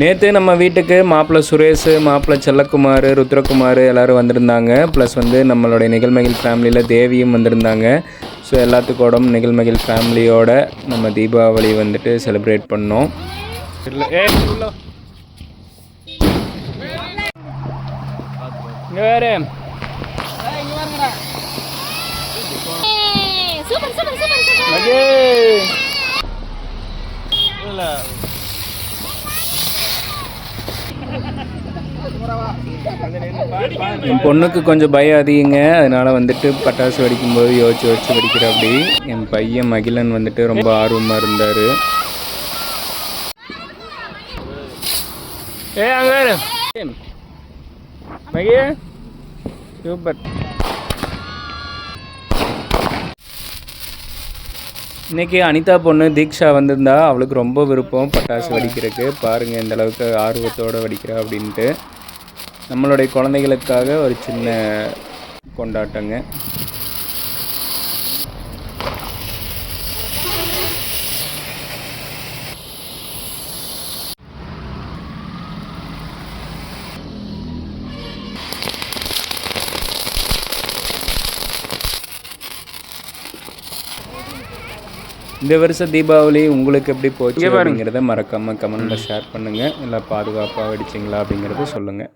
நேற்று நம்ம வீட்டுக்கு மாப்பிள்ளை சுரேஷ் மாப்பிள்ளை செல்லக்குமார் ருத்ரகுமார் எல்லோரும் வந்திருந்தாங்க. ப்ளஸ் வந்து நம்மளுடைய நிகழ்மகிழ் ஃபேமிலியில் தேவியும் வந்திருந்தாங்க. ஸோ எல்லாத்துக்கூடம் நிகழ்மகிழ் ஃபேமிலியோட நம்ம தீபாவளி வந்துட்டு செலிப்ரேட் பண்ணோம். இல்லை ஏ இங்கே வேறு சூப்பர் சூப்பர் சூப்பர் சூப்பர் மகே என் பொண்ணுக்கு கொஞ்சம் பயம் அதிகங்க. அதனால வந்துட்டு பட்டாசு வெடிக்கும்போது யோசிச்சு யோசிச்சு வெடிக்கிற அப்படி. என் பையன் மகிழன் வந்துட்டு ரொம்ப ஆர்வமாக இருந்தார். ஏ அங்கே மகி சூப்பர் இன்னைக்கு அனிதா பொண்ணு தீக்ஷா வந்திருந்தா. அவளுக்கு ரொம்ப விருப்பம் பட்டாசு வெடிக்கிறதுக்கு. பாருங்கள் எந்தளவுக்கு ஆர்வத்தோடு வெடிக்கிறா அப்படின்ட்டு. நம்மளுடைய குழந்தைகளுக்காக ஒரு சின்ன கொண்டாட்டங்க. இந்த வருஷம் தீபாவளி உங்களுக்கு எப்படி போச்சு அப்படிங்கிறத மறக்காமல் கமெண்ட்டில் ஷேர் பண்ணுங்கள் எல்லாம் பாதுகாப்பாக வெடிச்சிங்களா அப்படிங்கிறத சொல்லுங்கள்